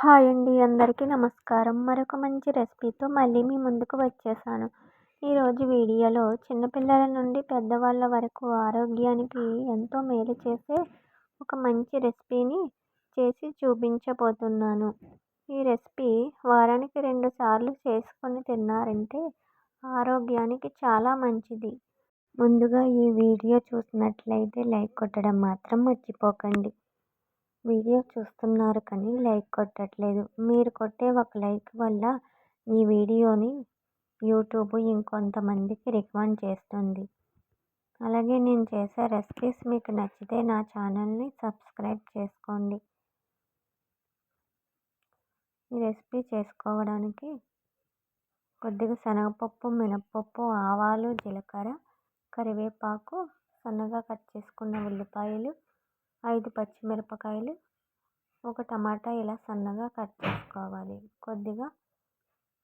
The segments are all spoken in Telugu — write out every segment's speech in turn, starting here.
హాయ్ అండి అందరికీ నమస్కారం. మరొక మంచి రెసిపీతో మళ్ళీ మీ ముందుకు వచ్చేసాను. ఈరోజు వీడియోలో చిన్నపిల్లల నుండి పెద్దవాళ్ళ వరకు ఆరోగ్యానికి ఎంతో మేలు చేసే ఒక మంచి రెసిపీని చేసి చూపించబోతున్నాను. ఈ రెసిపీ వారానికి రెండు సార్లు చేసుకొని తిన్నారంటే ఆరోగ్యానికి చాలా మంచిది. ముందుగా ఈ వీడియో చూసినట్లయితే లైక్ కొట్టడం మాత్రం మర్చిపోకండి. వీడియో చూస్తున్నారు కానీ లైక్ కొట్టట్లేదు. మీరు కొట్టే ఒక లైక్ వల్ల ఈ వీడియోని యూట్యూబ్ ఇంకొంతమందికి రికమెండ్ చేస్తుంది. అలాగే నేను చేసే రెసిపీస్ మీకు నచ్చితే నా ఛానల్ని సబ్స్క్రైబ్ చేసుకోండి. ఈ రెసిపీ చేసుకోవడానికి కొద్దిగా శనగపప్పు మినప్పప్పు ఆవాలు జీలకర్ర కరివేపాకు సన్నగా కట్ చేసుకున్న ఉల్లిపాయలు ఐదు పచ్చిమిరపకాయలు ఒక టమాటా ఇలా సన్నగా కట్ చేసుకోవాలి. కొద్దిగా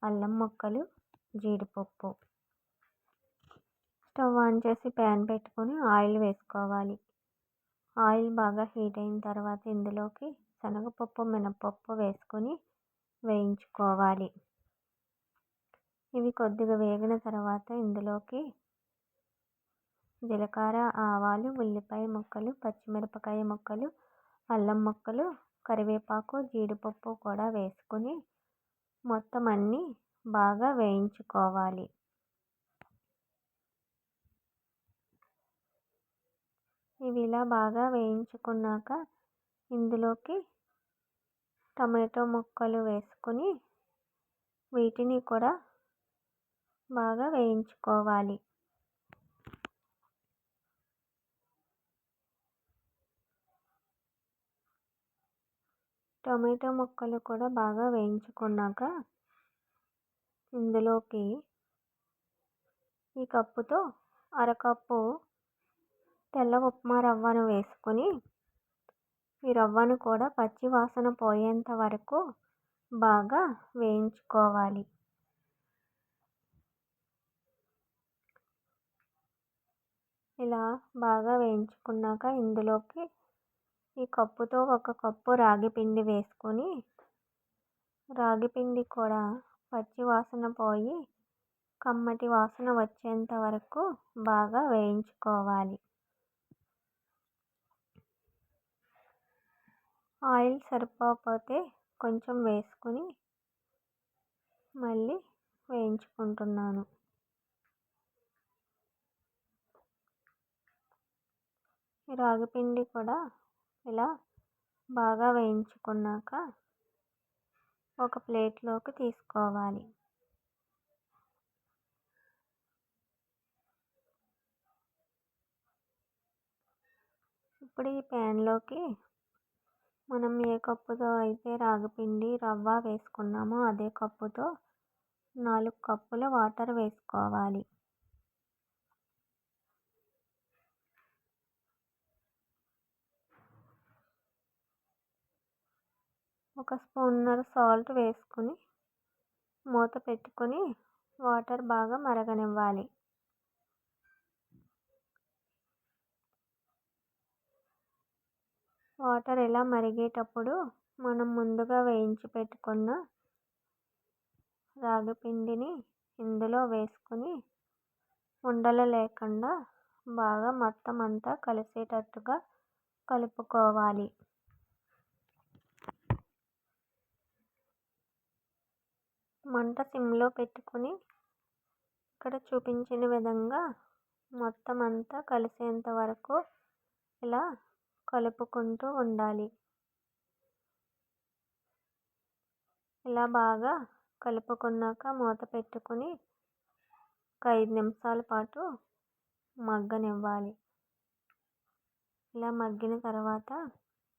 అల్లం ముక్కలు జీడిపప్పు. స్టవ్ ఆన్ చేసి ప్యాన్ పెట్టుకొని ఆయిల్ వేసుకోవాలి. ఆయిల్ బాగా హీట్ అయిన తర్వాత ఇందులోకి శనగపప్పు మినపప్పు వేసుకొని వేయించుకోవాలి. ఇవి కొద్దిగా వేగిన తర్వాత ఇందులోకి జీలకర్ర ఆవాలు ఉల్లిపాయ ముక్కలు పచ్చిమిరపకాయ ముక్కలు అల్లం ముక్కలు కరివేపాకు జీడిపప్పు కూడా వేసుకుని మొత్తం అన్నీ బాగా వేయించుకోవాలి. ఇవి ఇలా బాగా వేయించుకున్నాక ఇందులోకి టమాటో ముక్కలు వేసుకుని వీటిని కూడా బాగా వేయించుకోవాలి. టమాటో ముక్కలు కూడా బాగా వేయించుకున్నాక ఇందులోకి ఈ కప్పుతో అరకప్పు తెల్ల ఉప్మా రవ్వను వేసుకొని ఈ రవ్వను కూడా పచ్చి వాసన పోయేంత వరకు బాగా వేయించుకోవాలి. ఇలా బాగా వేయించుకున్నాక ఇందులోకి ఈ కప్పుతో ఒక కప్పు రాగి పిండి వేసుకొని రాగి పిండి కూడా పచ్చి వాసన పోయి కమ్మటి వాసన వచ్చేంత వరకు బాగా వేయించుకోవాలి. ఆయిల్ సరిపోకపోతే కొంచెం వేసుకుని మళ్ళీ వేయించుకుంటున్నాను. రాగి పిండి కూడా ఇలా బాగా వేయించుకున్నాక ఒక ప్లేట్లోకి తీసుకోవాలి. ఇప్పుడు ఈ ప్యాన్లోకి మనం ఏ కప్పుతో అయితే రాగిపిండి రవ్వ వేసుకున్నామో అదే కప్పుతో నాలుగు కప్పుల వాటర్ వేసుకోవాలి. ఒక స్పూన్నర సాల్ట్ వేసుకుని మూత పెట్టుకొని వాటర్ బాగా మరగనివ్వాలి. వాటర్ ఇలా మరిగేటప్పుడు మనం ముందుగా వేయించి పెట్టుకున్న రాగి పిండిని ఇందులో వేసుకుని ఉండలు లేకుండా బాగా మొత్తం అంతా కలిసేటట్టుగా కలుపుకోవాలి. మంట సిమ్లో పెట్టుకుని ఇక్కడ చూపించిన విధంగా మొత్తం అంతా కలిసేంత వరకు ఇలా కలుపుకుంటూ ఉండాలి. ఇలా బాగా కలుపుకున్నాక మూత పెట్టుకుని ఒక ఐదు నిమిషాల పాటు మగ్గనివ్వాలి. ఇలా మగ్గిన తర్వాత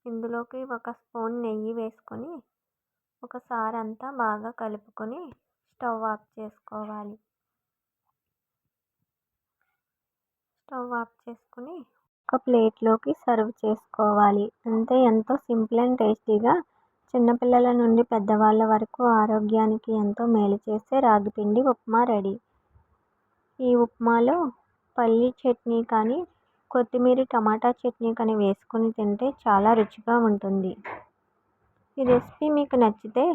ఇందులోకి ఒక స్పూన్ నెయ్యి వేసుకొని ఒకసారి అంతా బాగా కలుపుకొని స్టవ్ ఆఫ్ చేసుకోవాలి. స్టవ్ ఆఫ్ చేసుకుని ఒక ప్లేట్లోకి సర్వ్ చేసుకోవాలి. అంతే ఎంతో సింపుల్ అండ్ టేస్టీగా చిన్నపిల్లల నుండి పెద్దవాళ్ళ వరకు ఆరోగ్యానికి ఎంతో మేలు చేసే రాగిపిండి ఉప్మా రెడీ. ఈ ఉప్మాలో పల్లి చట్నీ కానీ కొత్తిమీర టమాటా చట్నీ కానీ వేసుకొని తింటే చాలా రుచిగా ఉంటుంది. ఈ రెసిపీ మీకు నచ్చితే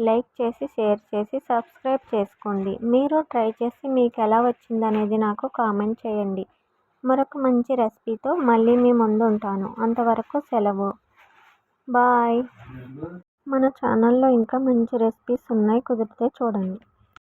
లైక్ చేసి షేర్ చేసి సబ్స్క్రైబ్ చేసుకోండి. మీరు ట్రై చేసి మీకు ఎలా వచ్చిందనేది నాకు కామెంట్ చేయండి. మరొక మంచి రెసిపీతో మళ్ళీ మీ ముందు ఉంటాను. అంతవరకు సెలవు. బాయ్. మన ఛానల్లో ఇంకా మంచి రెసిపీస్ ఉన్నాయి. కుదిరితే చూడండి.